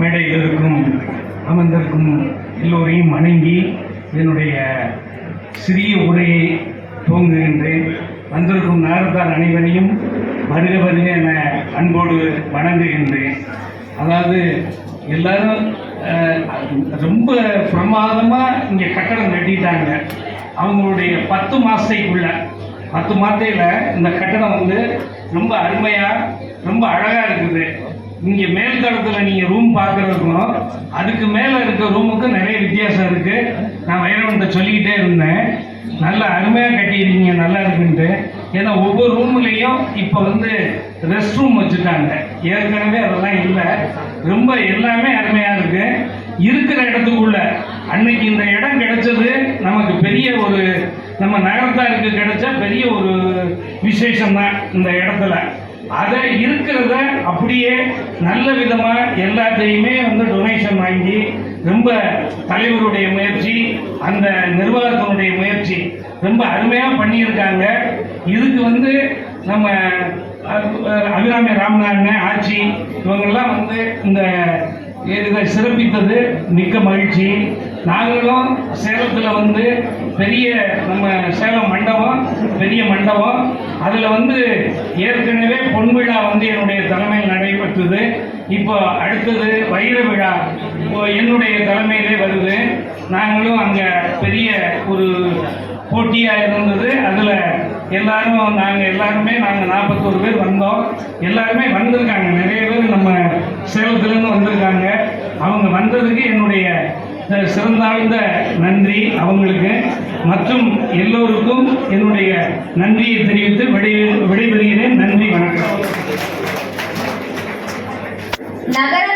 மேடையில் இருக்கும் அமர்ந்திருக்கும் எல்லோரையும் வணங்கி என்னுடைய சிறிய உரையை துவங்குகின்றேன். வந்திருக்கும் நகரத்தார் அனைவரையும் வருக வருக என அன்போடு வணங்குகின்றேன். அதாவது எல்லாரும் ரொம்ப பிரமாதமாக இங்கே கட்டடம் கட்டிட்டாங்க. அவங்களுடைய பத்து மாதத்தைக்குள்ள பத்து மாதத்தில் இந்த கட்டடம் வந்து ரொம்ப அருமையாக ரொம்ப அழகாக இங்கே மேல் தளத்தில் நீங்கள் ரூம் பார்க்குறதுக்கும் அதுக்கு மேலே இருக்க ரூமுக்கும் நிறைய வித்தியாசம் இருக்குது நான் வைரவன்ட்ட சொல்லிக்கிட்டே இருந்தேன். நல்ல அருமையாக கட்டியிருக்கீங்க நல்லா இருக்குன்ட்டு. ஏன்னா ஒவ்வொரு ரூம்லேயும் இப்போ வந்து ரெஸ்ட் ரூம் வச்சுட்டாங்க. ஏற்கனவே அதெல்லாம் இல்லை. ரொம்ப எல்லாமே அருமையாக இருக்கு. இருக்கிற இடத்துக்குள்ள அன்னைக்கு இந்த இடம் கிடைச்சது நமக்கு பெரிய ஒரு நம்ம நகரத்தாருக்கு கிடைச்ச பெரிய ஒரு விசேஷம் தான் இந்த இடத்துல. அதை இருக்கிறத அப்படியே நல்ல விதமாக எல்லாத்தையுமே வந்து டொனேஷன் வாங்கி ரொம்ப தலைவருடைய முயற்சி அந்த நிர்வாகத்தினுடைய முயற்சி ரொம்ப அருமையாக பண்ணியிருக்காங்க. இதுக்கு வந்து நம்ம அபிராமி ராமநாதன் ஆட்சி இவங்கெல்லாம் வந்து இந்த இதை சிறப்பித்தது மிக்க மகிழ்ச்சி. நாங்களும் சேலத்தில் வந்து பெரிய நம்ம சேலம் மண்டபம் பெரிய மண்டபம். அதில் வந்து ஏற்கனவே பொன் விழா வந்து என்னுடைய தலைமையில் நடைபெற்றது. இப்போ அடுத்தது வைர விழா என்னுடைய தலைமையிலே வருது. நாங்களும் அங்கே பெரிய ஒரு போட்டியாக இருந்தது. அதில் எல்லாரும் நாங்கள் எல்லாருமே நாங்கள் நாற்பத்தோரு பேர் வந்தோம். எல்லாருமே வந்திருக்காங்க. நிறைய பேர் நம்ம சேலத்துலேருந்து வந்திருக்காங்க. அவங்க வந்ததுக்கு என்னுடைய சிறந்தாழ்ந்த நன்றி அவங்களுக்கு. மற்றும் எல்லோருக்கும் என்னுடைய நன்றியை தெரிவித்து விடை விடைபெறுகிறேன். நன்றி வணக்கம். நகர